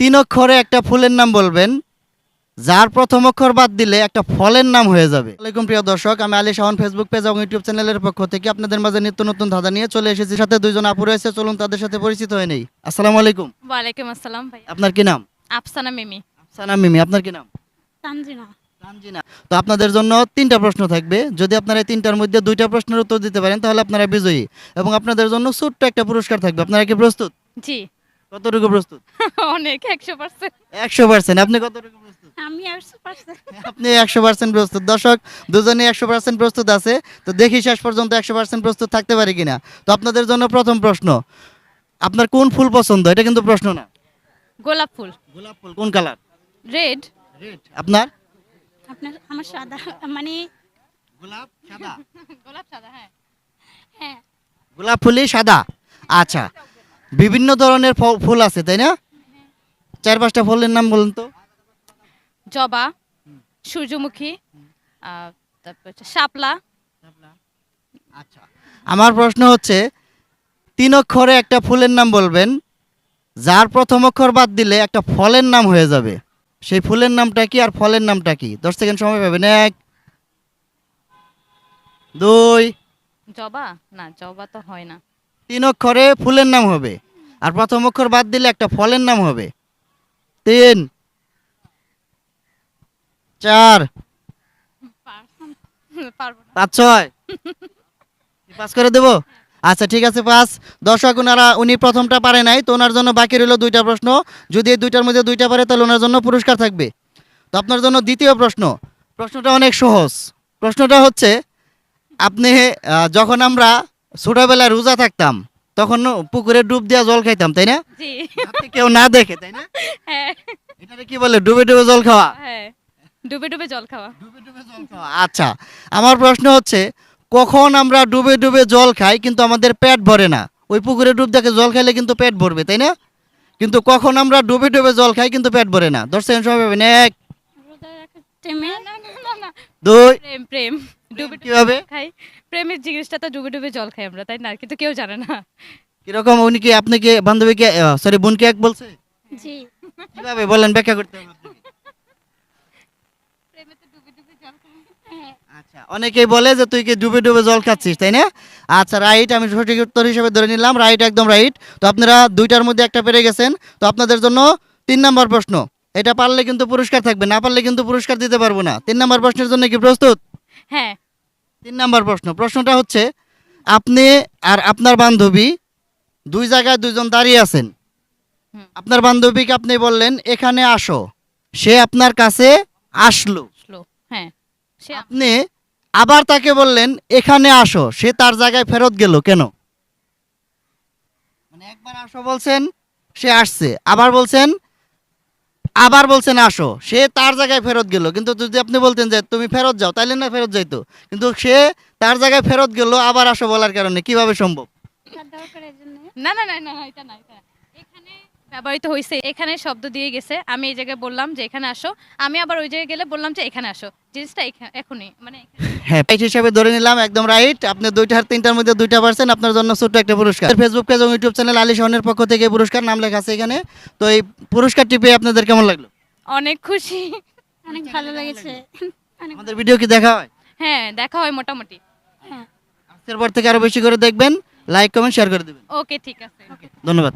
তিন অক্ষরে একটা ফুলের নাম বলবেন যার প্রথম অক্ষর বাদ দিলে একটা ফলের নাম হয়ে যাবে। আসসালামাইকুম প্রিয় দর্শক আমি আলী শাহন ফেসবুক পেজ এবং ইউটিউব চ্যানেলের পক্ষ থেকে আপনাদের মাঝে নিত্য নতুন ধাঁধা নিয়ে চলে এসেছি। সাথে দুইজন আপু রয়েছে চলুন তাদের সাথে পরিচিত হয়ে নেই। আসসালামু আলাইকুম। ওয়ালাইকুম আসসালাম ভাই আপনার কি নাম? আফসানা মিমি। সানাম মিমি আপনার কি নাম? তানজিনা। তানজিনা। তো আপনাদের জন্য তিনটা প্রশ্ন থাকবে। যদি আপনারা এই তিনটার মধ্যে দুইটা প্রশ্নের উত্তর দিতে পারেন তাহলে আপনারা বিজয়ী। এবং আপনাদের জন্য ছোট্ট একটা পুরস্কার থাকবে। আপনারা কি প্রস্তুত? জি। কতটুকু প্রস্তুত? অনেক একশো পার্সেন্ট। একশো পার্সেন্ট। আপনি কতটুকু প্রস্তুত? আমি একশো পার্সেন্ট। আপনি একশো পার্সেন্ট প্রস্তুত। দর্শক দুজনে একশো পার্সেন্ট প্রস্তুত আছে। তো দেখি শেষ পর্যন্ত একশো পার্সেন্ট প্রস্তুত থাকতে পারি কিনা। তো আপনাদের জন্য প্রথম প্রশ্ন আপনার কোন ফুল পছন্দ? এটা কিন্তু প্রশ্ন না। গোলাপ ফুল। গোলাপ ফুল কোন কালার? রেড। রেড। আপনার? আপনার আমার সাদা মানে গোলাপ সাদা। গোলাপ সাদা হ্যাঁ। হ্যাঁ। গোলাপ ফুলই সাদা। আচ্ছা। বিভিন্ন ধরনের ফুল আছে তাই না? চার পাঁচটা ফুলের নাম বলুন তো। জবা সূর্যমুখী তারপর শাপলা। আচ্ছা। আমার প্রশ্ন হচ্ছে তিন অক্ষরে একটা ফুলের নাম বলবেন যার প্রথম অক্ষর বাদ দিলে একটা ফলের নাম হয়ে যাবে। সেই ফুলের নামটা কি আর ফলের নামটা কি? দশ সেকেন্ড সময় পাবেন। এক দুই। জবা? না জবা তো হয় না। তিন অক্ষরে ফুলের নাম হবে। আর প্রথম অক্ষর বাদ দিলে একটা ফলের নাম হবে। তিন, চার, পাঁচ, ছয়। পাস করে দেবো? আচ্ছা ঠিক আছে পাস দর্শক ওনারা, উনি প্রথমটা পারে নাই, তো ওনার জন্য বাকি রইল দুইটা প্রশ্ন। যদি এই দুইটার মধ্যে দুইটা পারে, তাহলে ওনার জন্য পুরস্কার থাকবে। তো আপনার জন্য দ্বিতীয় প্রশ্ন। প্রশ্নটা অনেক সহজ। প্রশ্নটা হচ্ছে, আপনি যখন আমরা ছোটবেলায় রোজা থাকতাম তখন পুকুরে ডুব দিয়া জল খাইতাম তাই না? কেউ না দেখে তাই না? হ্যাঁ। কি বলে ডুবে ডুবে জল খাওয়া? হ্যাঁ ডুবে ডুবে জল খাওয়া। আচ্ছা। আমার প্রশ্ন হচ্ছে কখন আমরা ডুবে ডুবে জল খাই কিন্তু আমাদের পেট ভরে না? ওই পুকুরে ডুব দেখে জল খাইলে কিন্তু পেট ভরবে তাই না? কিন্তু কখন আমরা ডুবে ডুবে জল খাই কিন্তু পেট ভরে না? দশ সেকেন্ড সময় পাবেন এক দুই প্রেম প্রেম। ডুবে কীভাবে খাই। প্রেমের জিনিসটা তো ডুবে ডুবে জল খাই আমরা তাই না? কিন্তু কেউ জানে না। কীরকম উনি কি আপনাকে বান্ধবীকে সরি বোনকে এক বলছে? জি। কীভাবে বলেন ব্যাখ্যা করতে হবে আপনাকে। প্রেমে তো ডুবে ডুবে জল খাই। হ্যাঁ। আচ্ছা অনেকেই বলে যে তুই কি ডুবে ডুবে জল খাচ্ছিস তাই না? আচ্ছা রাইট আমি সঠিক উত্তর হিসেবে ধরে নিলাম রাইট একদম রাইট তো আপনারা দুইটার মধ্যে একটা পেরে গেছেন। তো আপনাদের জন্য তিন নম্বর প্রশ্ন। এটা পারলে কিন্তু পুরস্কার থাকবে না পারলে কিন্তু পুরস্কার দিতে পারব না। তিন নম্বর প্রশ্নের জন্য কি প্রস্তুত? হ্যাঁ। তিন নম্বর প্রশ্ন। প্রশ্নটা হচ্ছে আপনি আর আপনার বান্ধবী দুই জায়গায় দুইজন দাঁড়িয়ে আছেন। আপনার বান্ধবীকে আপনি বললেন এখানে আসো। সে আপনার কাছে আসলো। হ্যাঁ। আপনি আবার তাকে বললেন এখানে আসো। সে তার জায়গায় ফেরত গেল কেন? মানে একবার আসো বলছেন সে আসছে। আবার বলছেন আবার বলছেন আসো। সে তার জায়গায় ফেরত গেল। কিন্তু যদি আপনি বলতেন যে তুমি ফেরত যাও তাইলে না ফেরত যাইতো। কিন্তু সে তার জায়গায় ফেরত গেল আবার আসো বলার কারণে। কীভাবে সম্ভব? না না না না না, এটা না। এখানে ব্যবহৃত হয়েছে এখানে শব্দ দিয়ে গেছে। আমি এই জায়গায় বললাম যে এখানে আসো। আমি আবার ওই জায়গায় গেলে বললাম যে এখানে আসো। জিনিসটা এখা- এখনই মানে এখানে- হ্যাঁ রাইট হিসাবে ধরে নিলাম একদম রাইট আপনি দুইটার তিনটার মধ্যে দুইটা পার্সেন্ট আপনার জন্য ছোট্ট একটা পুরস্কার। ফেসবুক পেজ এবং ইউটিউব চ্যানেল আলী শাহনের পক্ষ থেকে পুরস্কার নাম লেখা আছে এখানে। তো এই পুরস্কারটি পেয়ে আপনাদের কেমন লাগল? অনেক খুশি। অনেক ভালো লেগেছে। আমাদের ভিডিও কি দেখা হয়? হ্যাঁ দেখা হয় মোটামুটি। হ্যাঁ। আজকের পর থেকে আরও বেশি করে দেখবেন। লাইক কমেন্ট শেয়ার করে দেবেন। ওকে ঠিক আছে। ধন্যবাদ।